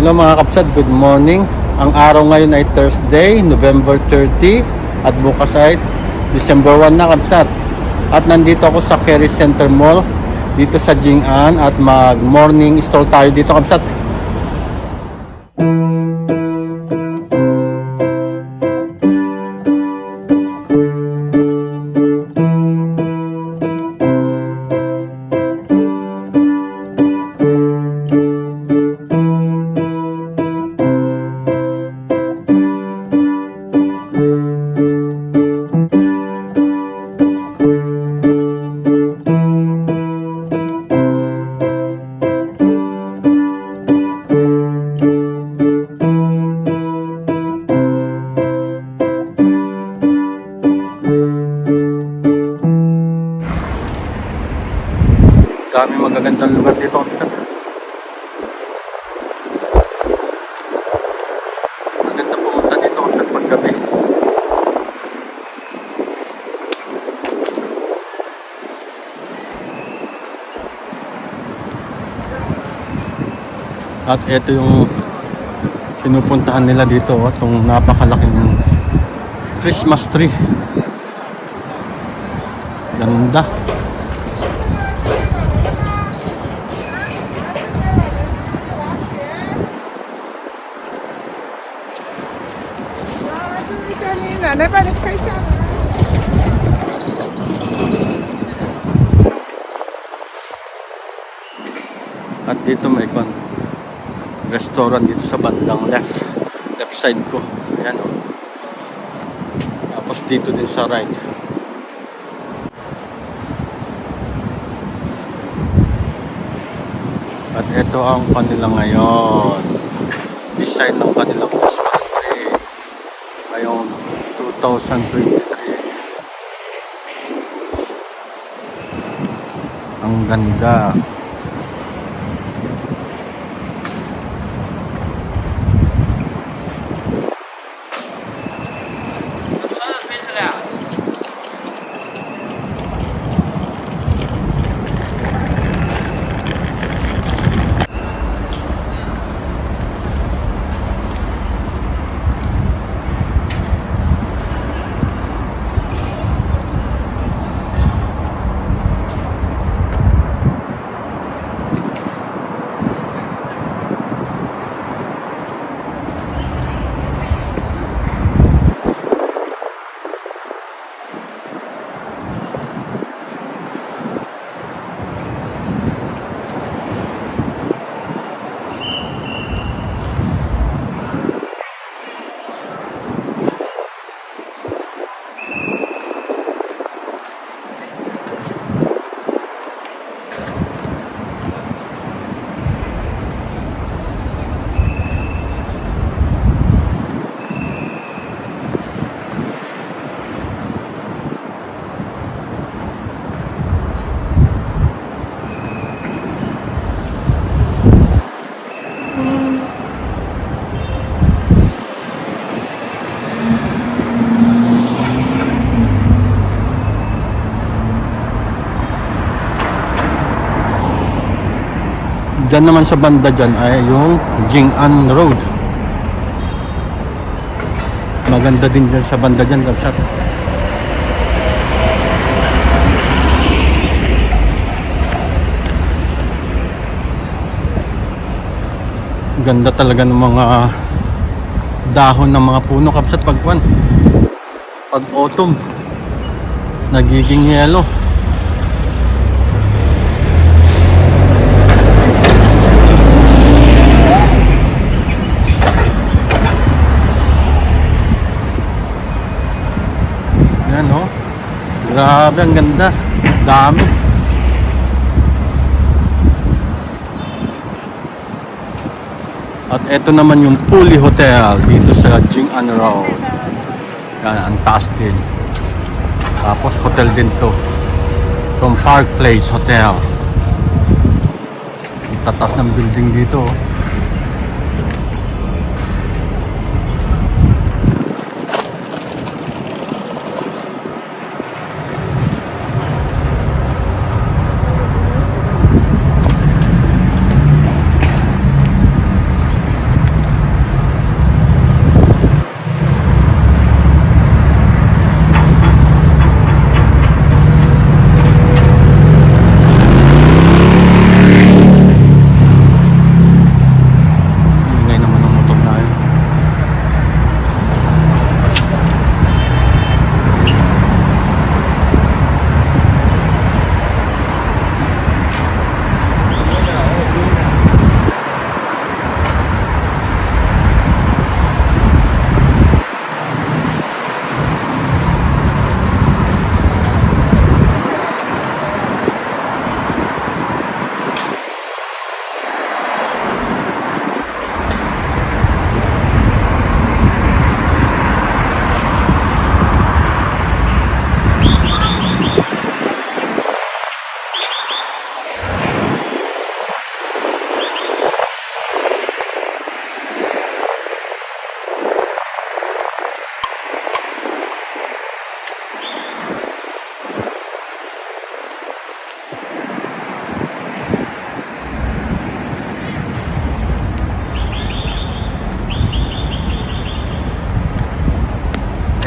Hello mga kapsat, good morning. Ang araw ngayon ay Thursday, November 30 at bukas ay December 1 na kapsat. At nandito ako sa Kerry Center Mall dito sa Jing'an at mag morning stroll tayo dito kapsat. At ito yung pinupuntahan nila dito, oh, itong napakalaking Christmas tree. Ganda. nabalik kayo sa At dito may kon restaurant dito sa bandang left left side ko. Ayan o. Tapos dito din sa right. At ito ang kanila ngayon. Design ng kanilang Christmas tree. Ngayong 2023. Ang ganda. Diyan naman sa banda dyan ay yung Jing'an Road. Maganda din dyan sa banda dyan, Kalsat. Ganda talaga ng mga dahon ng mga puno, Kapsat, pagkuan. Pag autumn, nagiging yellow. Yan oh. Grabe, ang ganda. Dami. At ito naman yung Puli Hotel dito sa Jing'an Road. Yan, ang taas din. Tapos hotel din to. From Park Place Hotel. Ang tatas ng building dito. oh.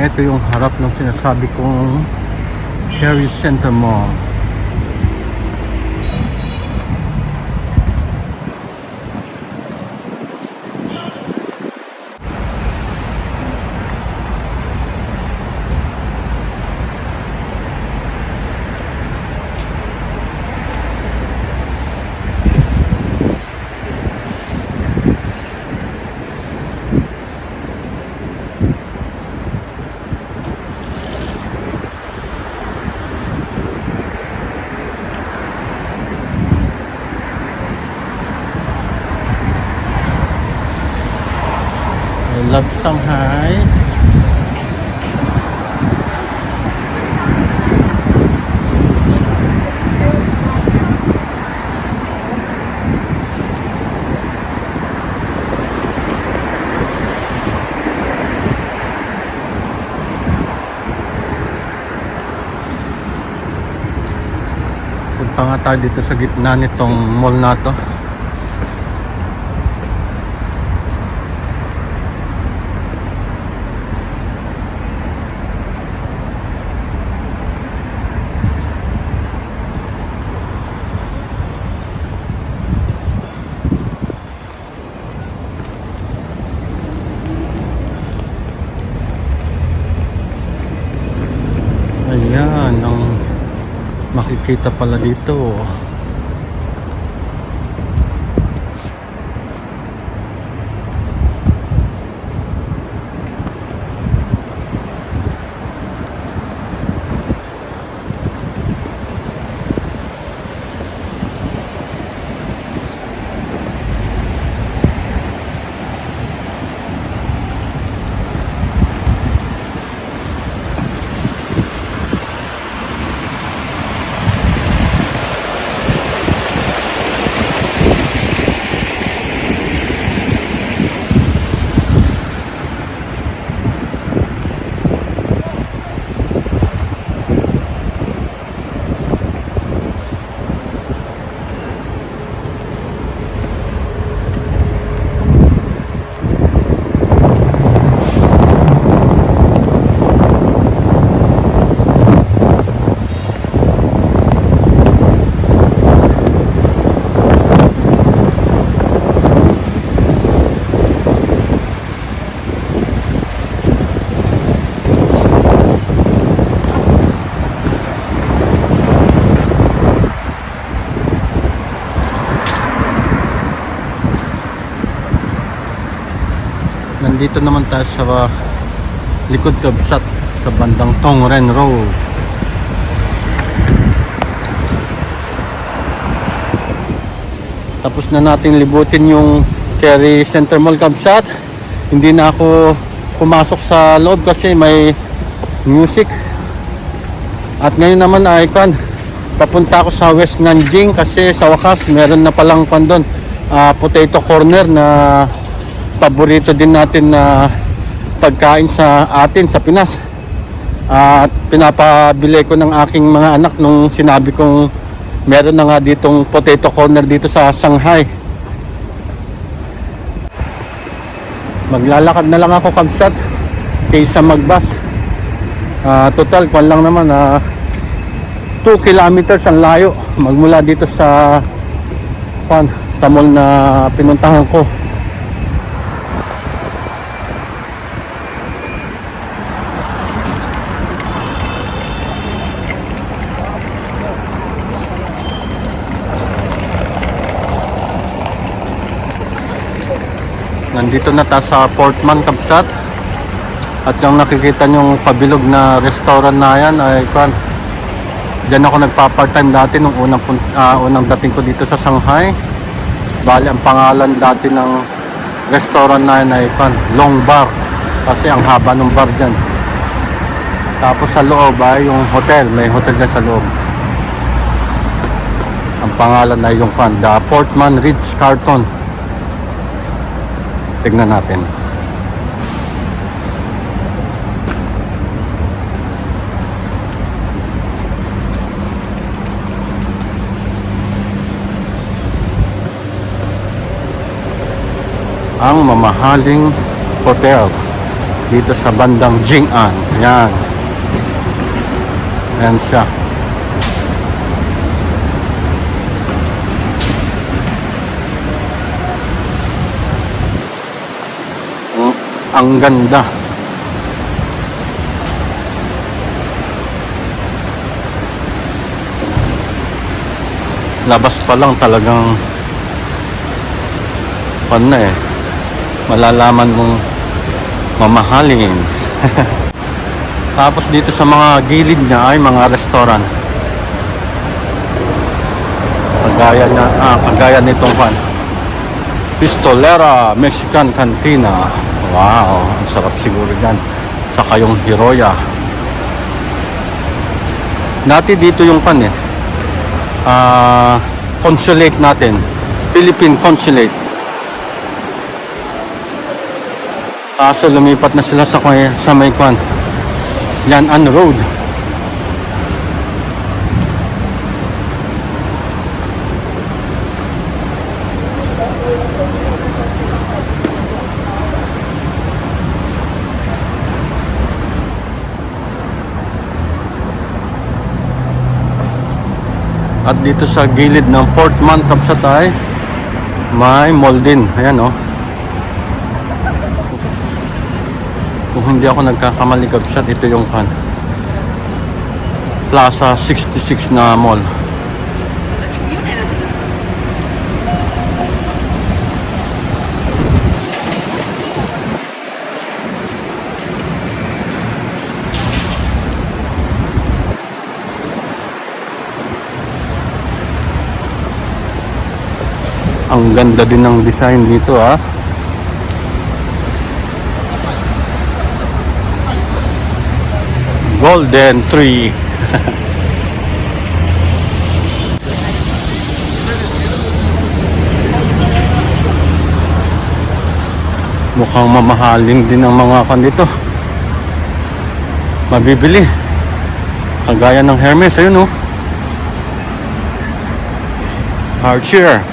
Ito yung harap ng sinasabi kong Cherry Center Mall. I love Shanghai. Punta nga tayo dito sa gitna nitong mall na to. Ayan, ang makikita pala dito. Naman tayo sa uh, likod shot sa bandang Tongren Road. Tapos na nating libutin yung Kerry Center Mall Campsite. Hindi na ako pumasok sa loob kasi may music. At ngayon naman ay kan papunta ako sa West Nanjing kasi sa wakas meron na palang kan doon ah, potato corner na paborito din natin na pagkain sa atin sa Pinas. At pinapabili ko ng aking mga anak nung sinabi kong meron na nga ditong potato corner dito sa Shanghai. Maglalakad na lang ako kamsat kaysa magbus. Ah, total, kwan lang naman, ah, 2 kilometers ang layo magmula dito sa kwan, sa mall na pinuntahan ko. Nandito na tayo sa Portman, Kabsat. At yung nakikita nyong pabilog na restaurant na yan ay kwan. Diyan ako nagpa-part-time dati nung unang, ah, unang dating ko dito sa Shanghai. Bali, ang pangalan dati ng restaurant na yan ay kwan, Long Bar. Kasi ang haba ng bar dyan. Tapos sa loob ay yung hotel. May hotel dyan sa loob. Ang pangalan ay yung kwan, The Portman Ritz Carton. Tignan natin. Ang mamahaling hotel dito sa bandang Jing'an. Yan. Yan siya. Oh, ang ganda. Labas pa lang talagang pan na eh. Malalaman mong mamahalin. Tapos dito sa mga gilid niya ay mga restaurant. Kagaya na ah, kagaya nitong pan. Pistolera Mexican Cantina. Wow, ang sarap siguro diyan. Saka yung Hiroya. Dati dito yung pan eh. Ah, consulate natin. Philippine Consulate. Kaso lumipat na sila sa, sa may kwan. Yanan Road. At dito sa gilid ng Port Man Kapsatay, may mall din. Ayan oh. Kung hindi ako nagkakamali Kapsat, ito yung kan. Plaza 66 na mall. Ang ganda din ng design dito ah. Golden Tree. Mukhang mamahalin din ang mga kan dito. Mabibili. Kagaya ng Hermes, ayun oh. Archer.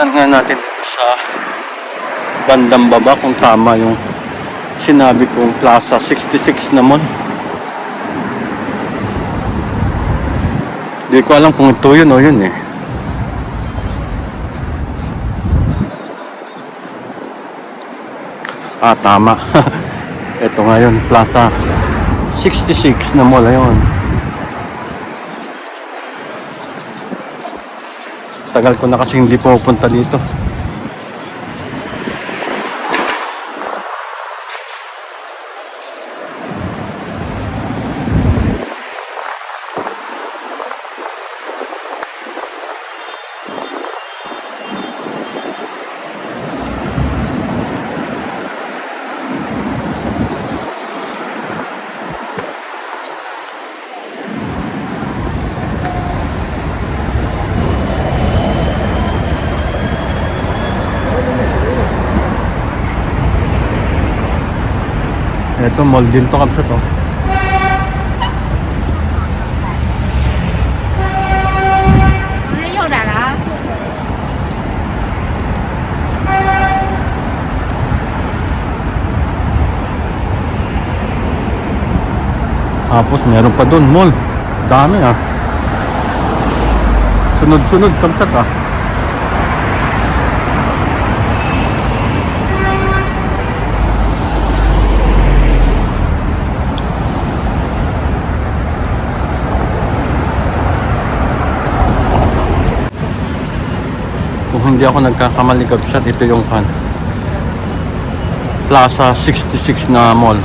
Tignan nga natin dito sa bandang baba kung tama yung sinabi kong Plaza 66 naman. Di ko alam kung ito yun o yun eh. Ah, tama. ito ngayon, Plaza 66 na mall. Ayun. Tagal ko na kasi hindi pupunta dito. Ito, mall din to kabsa to Tapos meron pa doon mall. Dami ah. Sunod-sunod kamsat ah. hindi ako nagkakamali gabsat ito yung kan Plaza 66 na mall.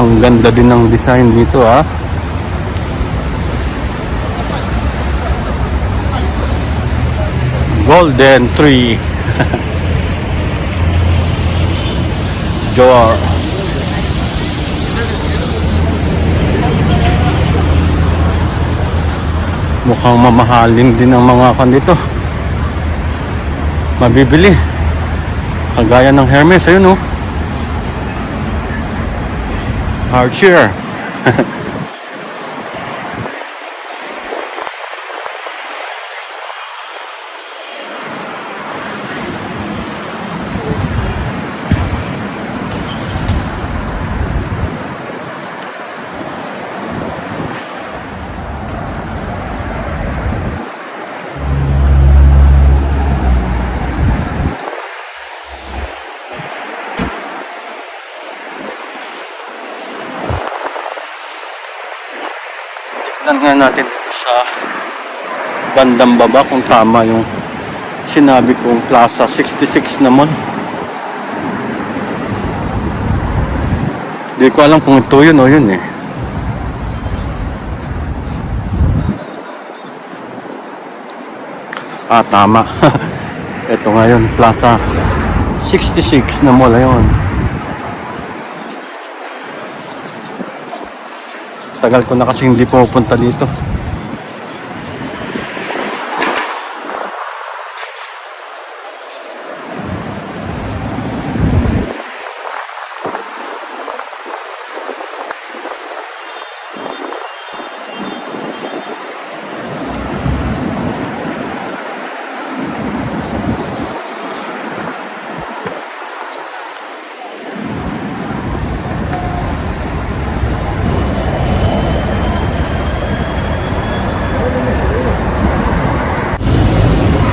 Ang ganda din ng design dito ah. Golden tree. Joa. Mukhang mamahalin din ang mga kan dito. Mabibili. Kagaya ng Hermes, ayun oh. Archer. Tignan nga natin dito sa bandang baba kung tama yung sinabi kong Plaza 66 naman. Di ko alam kung ito yun o yun eh. Ah, tama. ito ngayon, Plaza 66 na mall yun. Tagal ko na kasi hindi pupunta dito.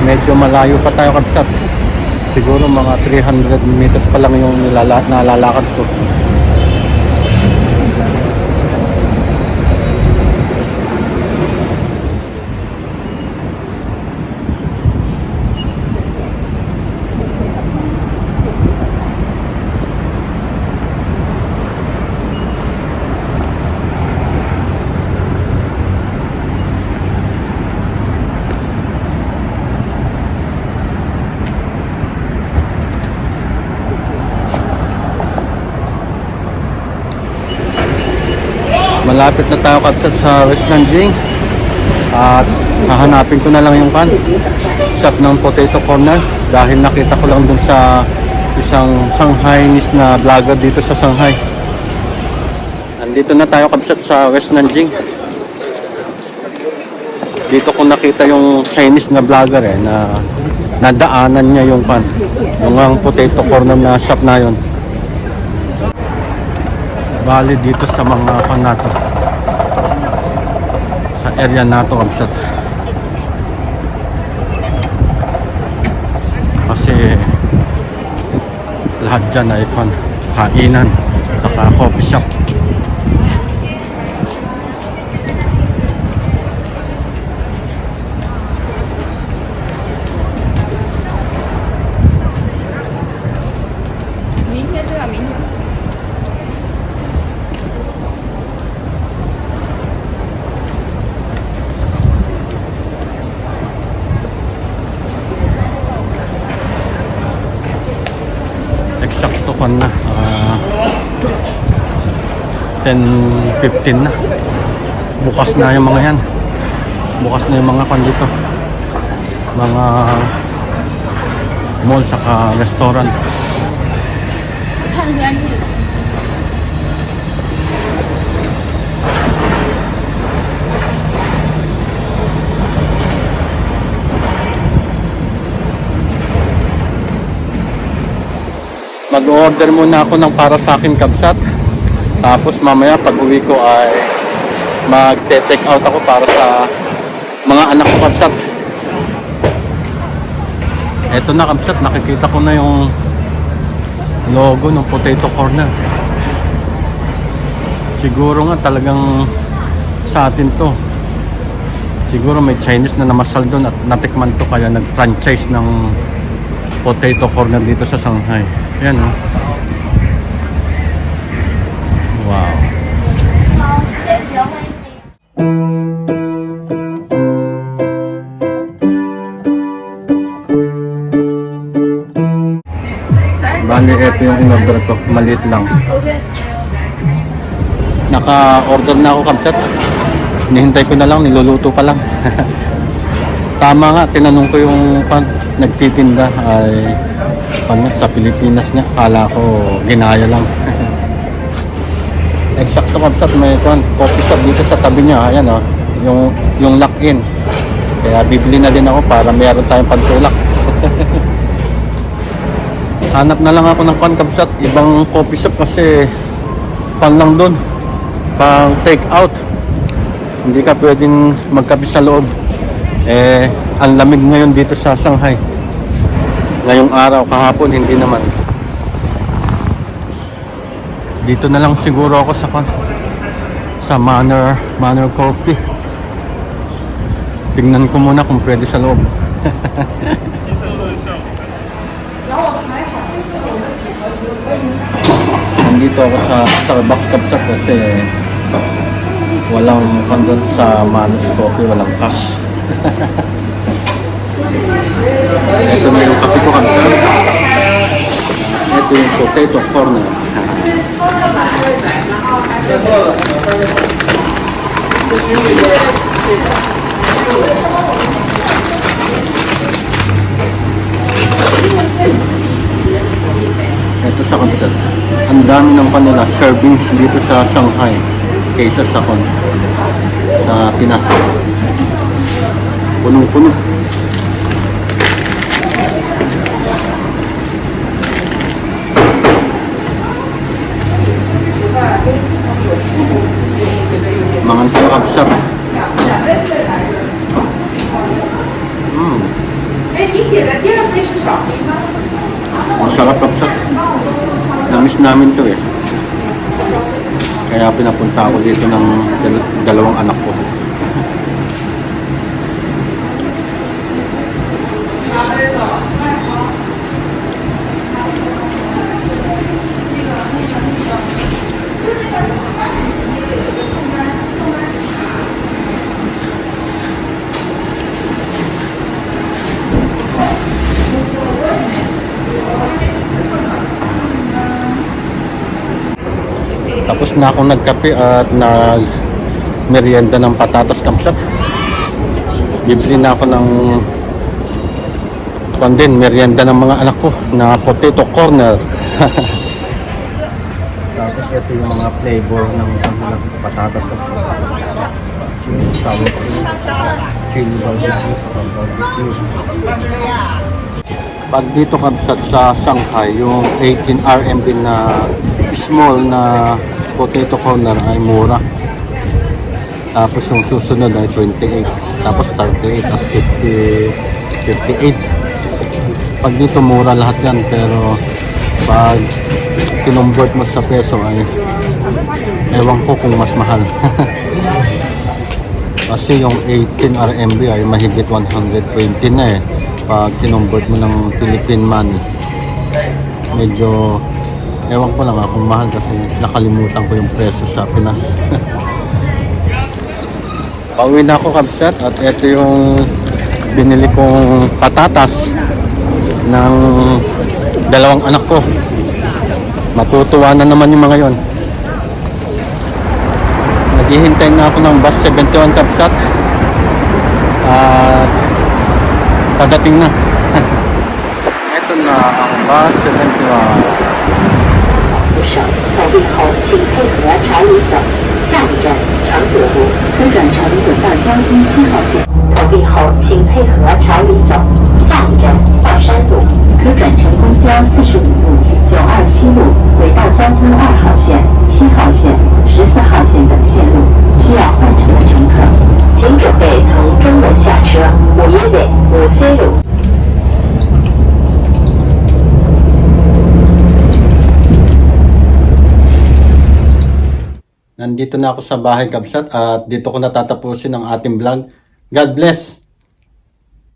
Medyo malayo pa tayo kapsat. Siguro mga 300 meters pa lang yung nilala nalalakad ko. Malapit na tayo kapsat sa West Nanjing. At hahanapin ko na lang yung kan. Shop ng potato corner. Dahil nakita ko lang dun sa isang Shanghainese na vlogger dito sa Shanghai. Nandito na tayo kapsat sa West Nanjing. Dito ko nakita yung Chinese na vlogger eh na nadaanan niya yung kan. Yung ang potato corner na shop na yon. Bali dito sa mga panato. Sa area nato Kamsat. Kasi lahat dyan ay pan kainan saka coffee shop. 10.15 na. Bukas na yung mga yan. Bukas na yung mga dito. Mga mall saka restaurant. Mag-order muna ako ng para sa akin kabsat. Tapos mamaya pag uwi ko ay mag-take out ako para sa mga anak ko kabsat. Eto na kabsat, nakikita ko na yung logo ng Potato Corner. Siguro nga talagang sa atin to. Siguro may Chinese na namasal doon at natikman to kaya nag-franchise ng Potato Corner dito sa Shanghai. Yan oh. Ito yung in-order ko. Maliit lang. Naka-order na ako kamsat. Hinihintay ko na lang, niluluto pa lang. Tama nga, tinanong ko yung pan, nagtitinda ay pan, sa Pilipinas nga. Kala ko ginaya lang. Eksakto kamsat, may pan, coffee shop dito sa tabi niya. Ayan oh, yung, yung lock-in. Kaya bibili na din ako para meron tayong pantulak. Hanap na lang ako ng pan kamsat, ibang coffee shop kasi pan lang doon. Pang take out. Hindi ka pwedeng magkape sa loob. Eh, ang lamig ngayon dito sa Shanghai. Ngayong araw, kahapon, hindi naman. Dito na lang siguro ako sa sa Manor, Manor Coffee. Tingnan ko muna kung pwede sa loob. Nandito ako sa Starbucks Kapsat kasi walang kandun sa Manus Coffee, walang cash. Ito na yung kape ko Kapsat. Ito yung potato corner. Ito sa concert. Ang dami ng kanila servings dito sa Shanghai kaysa sa. Sa Pinas. Punong-puno. Mga tayo kapsat. Mm. 哎，你 Namiss namin to eh. Kaya pinapunta ako dito ng dal- dalawang anak ko. Tapos na akong nagkape at nag merienda ng patatas kamsat. Bibili na ako ng kung din, merienda ng mga anak ko na potato corner. Tapos ito yung mga flavor ng patatas kamsat. Cheese, sour cream, chili barbecue, barbecue. Pag dito kamsat sa Shanghai, yung 18 RMB na small na potato corner ay mura. Tapos yung susunod ay 28. Tapos 38 as 50, 58. Pag dito mura lahat yan pero pag kinumbert mo sa peso ay ewan ko kung mas mahal. Kasi yung 18 RMB ay mahigit 120 na eh. Pag kinumbert mo ng Philippine money. Medyo ewan ko lang ah, kung mahal kasi nakalimutan ko yung preso sa Pinas. Pauwi na ako kabsat at ito yung binili kong patatas ng dalawang anak ko. Matutuwa na naman yung mga yon. Naghihintay na ako ng bus 71 kabsat. At padating na. ito na ang bus 71. 上投币后，请配合朝里走。下一站常德路，可转乘轨道交通七号线。投币后，请配合朝里走。下一站华山路，可转乘公交四十五路、九二七路、轨道交通二号线、七号线、十四号线等线路。需要换乘的乘客，请准备从中门下车。五一类五 C 路。Nandito na ako sa bahay kabsat at dito ko natatapusin ang ating vlog. God bless!